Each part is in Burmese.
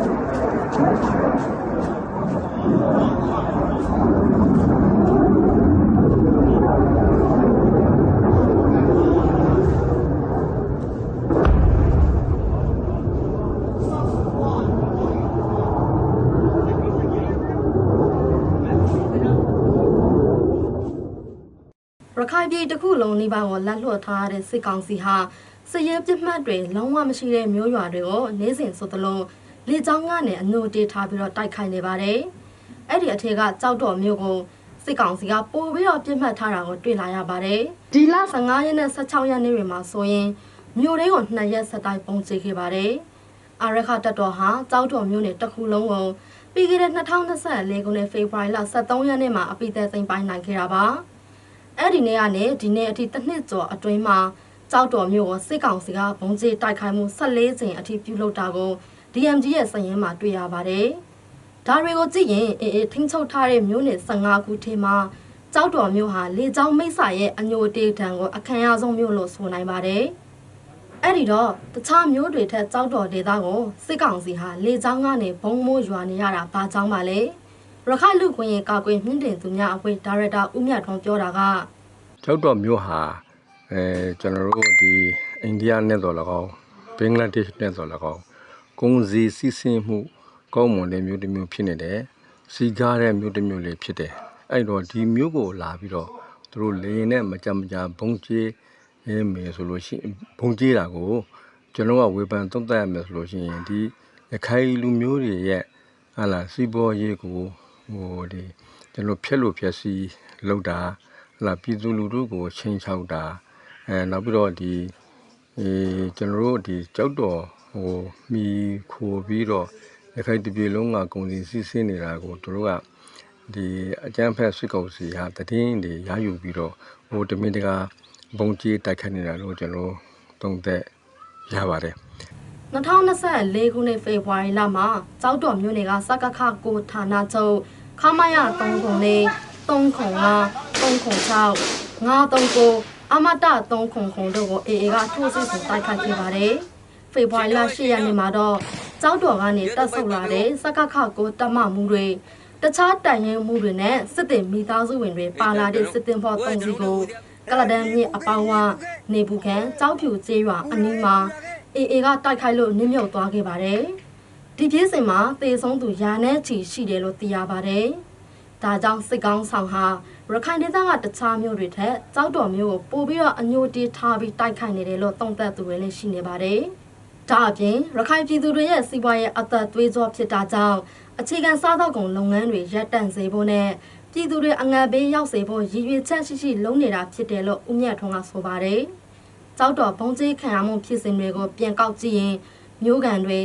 ရခိုင်ပြည်တစ်ခုလုံးနှိပါကိုလက်လွှတ်ထားတဲ့စစ်ကောင်စီဟာစည်ရဲပြစ်မှတ်တွေလုံးဝမရှိတဲ့မျိုးရွာတွေကိုနေ့စဉ်ဆိုသလို လေကြောင်းကနေအငိုတေးထားပြီးတော့တိုက်ခိုက်နေပါတယ်။အဲ့ဒီအထက်ကကြောက်တော်မျိုးကိုစစ်ကောင်စီကပို့ပြီးတော့ပြစ်မှတ်ထားတာကိုတွေ့လာရပါတယ်။ဒီလ15ရက်နဲ့16ရက်နေ့တွေမှာဆိုရင်မြို့တွေကိုနှစ်ရက်ဆက်တိုက်ပုံကျခဲ့ပါတယ်။အာရခတပ်တော်ဟာကြောက်တော်မျိုးနဲ့တစ်ခုလုံးကိုပြီးခဲ့တဲ့2024ခုနှစ်ဖေဖော်ဝါရီလ23ရက်နေ့မှာအပိသက်သိမ်းပိုင်နိုင်ခဲ့တာပါ။အဲ့ဒီနေ့ကနေဒီနေ့အထိတစ်နှစ်ကျော်အတွင်းမှာကြောက်တော်မျိုးကိုစစ်ကောင်စီကဘုံကျဲတိုက်ခိုက်မှု14ကြိမ်အထိပြုလုပ်တာကို DMG ရဲ့စည်ရင်းမှာတွေ့ရပါတယ်။ဒါတွေကိုကြည့်ရင်အေးအေးထိန်းချုပ်ထားတဲ့မျိုးနယ်15ခုထဲမှာကြောက်တော်မျိုးဟာလေကြောင်းမိတ်ဆာရဲ့အညိုတေးတံကိုအခမ်းအဆုံးမျိုးလို့ဆိုနိုင်ပါတယ်။အဲ့ဒီတော့တခြားမျိုးတွေထက်ကြောက်တော်ဒေသကိုစစ်ကောင်စီဟာလေကြောင်းကနေဘုံမိုးရွာနေရတာဘာကြောင့်ပါလဲ။ရခိုင်လူခွင့်ရေးကာကွယ်မြင့်တင်သူများအဖွဲ့ဒါရိုက်တာဦးမြတ်ထွန်းပြောတာကကျောက်တော်မြို့ဟာအဲကျွန်တော်တို့ဒီအိန္ဒိယနဲ့တော့၎င်းဘင်္ဂလားဒေ့ရှ်နဲ့တော့၎င်း ကုန်စည်စီးဆင်းမှုကောင်းမွန်တဲ့မြို့တစ်မြို့ဖြစ်နေတယ်စီကားတဲ့မြို့တစ်မြို့လေးဖြစ်တယ်အဲ့တော့ဒီမြို့ကိုလာပြီးတော့သူတို့လေရင်နဲ့မကြမကြဘုံကျေးရင်းမယ်ဆိုလို့ရှိရင်ဘုံကျေးတာကိုကျွန်တော်ကဝေဖန်သုံးသပ်ရမယ်ဆိုလို့ရှိရင်ဒီရခိုင်လူမျိုးတွေရဲ့ဟာလာစီးပေါ်ရေးကိုဟိုဒီကျွန်တော်ဖျက်လို့ဖျက်စီလောက်တာလာပြည်သူလူထုကိုချိန်ချောက်တာအဲနောက်ပြီးတော့ဒီအဲကျွန်တော်တို့ဒီကြောက်တော် ဟိုမိခိုပြီးတော့ရခိုင်တပြည်လုံးကကုန်စည်စီးဆင်းနေတာကိုတို့တို့ကဒီအကျန်းဖက်စစ်ကောင်စီဟာတည်င်းတွေရယူပြီးတော့ဟိုတမင်တကာဘုံကြီးတိုက်ခတ်နေတာလို့ကျွန်တော်သုံးသက်ရပါတယ်2024ခုနှစ်ဖေဖော်ဝါရီလမှာကြောက်တော်မြို့နယ်ကစကခကိုဌာနချုပ်ခမရ3ခုလေး3ခု5 3ခု6 939အမတ3ခုခုတို့ကိုအေအေကထိုးစစ်ဆင်တိုက်ခိုက်ခဲ့ပါတယ်။ ဖေဖော်ဝါရီလ10ရက်နေ့မှာတော့ကြောက်တော်ကနေတက်ဆုတ်လာတဲ့စကခကိုတမမှုတွေတခြားတန်ရင်မှုတွေနဲ့စစ်တင်မိသားစုဝင်တွေပါလာတဲ့စစ်တင်ဖော်၃စီကိုကလဒန်မြစ်အပေါင်းဝနေဘူးခံကြောက်ဖြူကျေးရွာအနီးမှာအေအေကတိုက်ခိုက်လို့နစ်မြုပ်သွားခဲ့ပါတယ်။ဒီဖြစ်စဉ်မှာတေဆုံးသူယာနဲ့ချီရှိတယ်လို့သိရပါတယ်။ဒါကြောင့်စစ်ကောင်းဆောင်ဟာရခိုင်ဒေသကတခြားမြို့တွေထက်ကြောက်တော်မျိုးကိုပို့ပြီးတော့အညိုတီးထားပြီးတိုက်ခိုက်နေတယ်လို့သုံးသပ်သူတွေလည်းရှိနေပါတယ်။ ဒါအပြင်ရခိုင်ပြည်သူတွေရဲ့စီးပွားရေးအသက်သွေးကြောဖြစ်တာကြောင့်အခြေခံစားသောက်ကုန်လုပ်ငန်းတွေရပ်တန့်စေဖို့နဲ့ပြည်သူတွေအငတ်ဘေးရောက်စေဖို့ရည်ရွယ်ချက်ရှိရှိလုပ်နေတာဖြစ်တယ်လို့ဦးမြတ်ထွန်းကဆိုပါတယ်။ကြောက်တော်ဘုံကြီးခံရမှုဖြစ်စဉ်တွေကိုပြန်ကောက်ကြည့်ရင်မျိုးကန်တွေ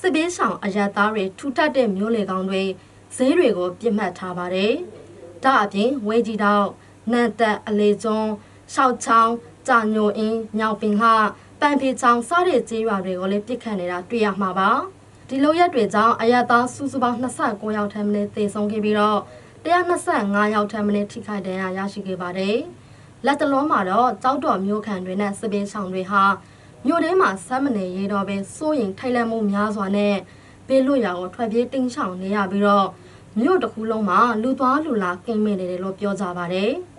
စစ်ဘေးဆောင်အရသားတွေထူထပ်တဲ့မျိုးလေကောင်တွေဈေးတွေကိုပြစ်မှတ်ထားပါတယ်။ဒါအပြင်ဝဲကြီးတောက်နတ်သက်အလေကျွန်းရှောက်ချောင်းကြာညိုအင်းညောင်ပင်လှ ပန်ဖေချောင်းစတဲ့ကြေးရွာတွေကိုလည်းပြစ်ခတ်နေတာတွေ့ရမှာပါ။ဒီလိုရက်တွေကြောင့်အရသားစုစုပေါင်း29ယောက်ထပ်မင်းသေဆုံးခဲ့ပြီးတော့125ယောက်ထပ်မင်းထိခိုက်ဒဏ်ရာရရှိခဲ့ပါတယ်။လက်တလုံးမှာတော့ကြောက်တော်မျိုးခံတွေနဲ့စပင်းဆောင်တွေဟာမြို့ထဲမှာဆက်မနေရတော့ပဲစိုးရင်ထိုင်လန့်မှုများစွာနဲ့ဘေးလွတ်ရာကိုထွက်ပြေးတင်းချောင်နေရပြီးတော့မြို့တစ်ခုလုံးမှာလူသွားလူလာကိမ့်မဲ့နေတယ်လို့ပြောကြပါတယ်။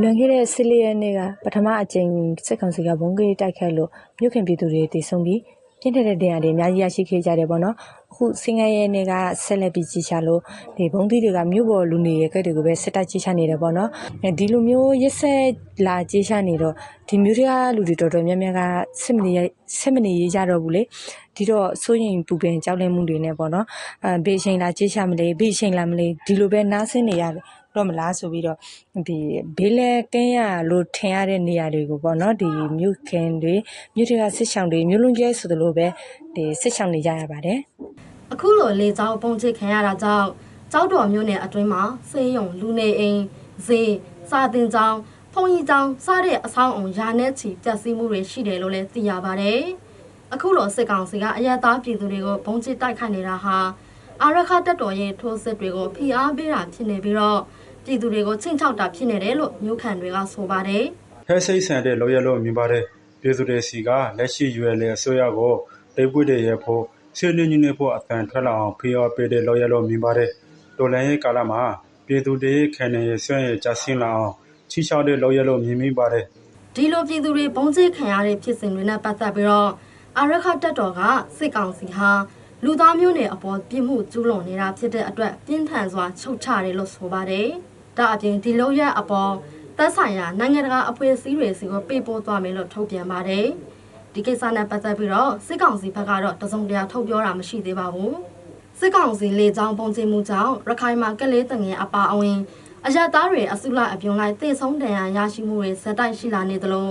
လွန်ခဲ့တဲ့၁၄ရက်နေ့ကပထမအကြိမ်စစ်ကောင်စီကဘုံကေးတိုက်ခိုက်လို့မြို့ခင်ပြည်သူတွေတည်ဆုံပြီးပြင်းထန်တဲ့တရားတွေအများကြီးရရှိခဲ့ကြတယ်ပေါ့နော် အခုစင်ငယ်ရဲ့နေ့ကဆက်လက်ပြီးကြီးချလို့ဒီဘုံသီးတွေကမြို့ပေါ်လူနေရဲ့ကဲတွေကိုပဲစစ်တပ်ကြီးချနေတယ်ပေါ့နော်အဲဒီလိုမျိုးရက်ဆက်လာကြီးချနေတော့ဒီမျိုးတွေကလူတွေတော်တော်များများကစစ်မနေစစ်မနေရကြတော့ဘူးလေဒီတော့စိုးရင်ပူပင်ကြောက်လန့်မှုတွေနဲ့ပေါ့နော်အဲဘေးချိန်လာကြီးချမလဲဘေးချိန်လာမလဲဒီလိုပဲနားဆင်းနေရတယ်တော့မလားဆိုပြီးတော့ဒီဘေးလဲကင်းရလို့ထင်ရတဲ့နေရာတွေကိုပေါ့နော်ဒီမြို့ခင်တွေမြို့တွေကစစ်ဆောင်တွေမြို့လုံးကျဲဆိုသလိုပဲဒီစစ်ဆောင်နေကြရပါတယ် အခုလိုလေကြောင်းပုံချခံရတာကြောင့်ကြောက်တော်မျိုးနယ်အတွင်းမှာစေးရုံလူနေအိမ်ဈေးစာတင်ကျောင်းဖုန်ကြီးကျောင်းစတဲ့အဆောင်အုံယာနဲ့ချီပြက်စီးမှုတွေရှိတယ်လို့လည်းသိရပါတယ်။အခုလိုစစ်ကောင်စီကအရက်သားပြည်သူတွေကိုဘုံကျစ်တိုက်ခိုက်နေတာဟာအာရခတက်တော်ရဲ့ထိုးစစ်တွေကိုဖိအားပေးတာဖြစ်နေပြီးတော့ပြည်သူတွေကိုချင်းချောက်တာဖြစ်နေတယ်လို့မျိုးခံတွေကဆိုပါတယ်။ဖဲဆိတ်ဆန်တဲ့လောရလို့မြင်ပါတယ်ပြည်သူတွေစီကလက်ရှိရွယ်လေအစိုးရကိုတိတ်ပွေတဲ့ရဖို့ ဆွေးနွေးညှိနှိုင်းဖို့အတန်ထွက်လာအောင် ဖိအားပေးတဲ့လောက်ရလို့ မြင်ပါတယ် တော်လိုင်းရဲ့ကာလမှာ ပြည်သူတွေရဲ့ ခံနေရဆွေးရကြဆင်းလာအောင်ချီချောက်တဲ့လောက်ရလို့ မြင်မိပါတယ် ဒီလို ပြည်သူတွေဘုံကျခံရတဲ့ ဖြစ်စဉ်တွေနဲ့ ပတ်သက်ပြီးတော့ အာရခတက်တော်က စစ်ကောင်စီဟာ လူသားမျိုးနွယ်အပေါ် ပြစ်မှုကျူးလွန်နေတာဖြစ်တဲ့အတွက် ပြင်းထန်စွာချုပ်ချတယ်လို့ ဆိုပါတယ်။ဒါအပြင် ဒီလောက်ရအပေါ် သက်ဆိုင်ရာ နိုင်ငံတကာအဖွဲ့အစည်းတွေစီကို ပေးပို့သွားမယ်လို့ ထုတ်ပြန်ပါတယ်။ ဒီကိစ္စနဲ့ပတ်သက်ပြီးတော့စစ်ကောင်စီဘက်ကတော့တစုံတရာထုတ်ပြောတာမရှိသေးပါဘူး။စစ်ကောင်စီလေကြောင်းပုံကျင်းမှုကြောင့်ရခိုင်မှာကလေးတငယ်အပါအဝင်အရသားတွေအစုလိုက်အပြုံလိုက်တေဆုံးတန်ရာရရှိမှုတွေဇက်တိုက်ရှိလာနေသလို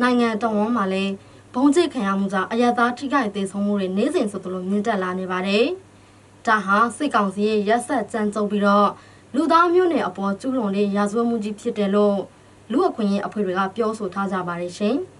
နိုင်ငံတော်ဝန်မှာလည်းဘုံကျစ်ခံရမှုကြောင့်အရသားထိခိုက်တေဆုံးမှုတွေနေ့စဉ်ဆိုသလိုမြင့်တက်လာနေပါတယ်။ဒါဟာစစ်ကောင်စီရဲ့ရက်ဆက်ကြမ်းကြုတ်ပြီးတော့လူသားမျိုးနွယ်အပေါ်ကျူးလွန်တဲ့ရာဇဝတ်မှုကြီးဖြစ်တယ်လို့လူအခွင့်အရေးအဖွဲ့တွေကပြောဆိုထားကြပါတယ်ရှင်။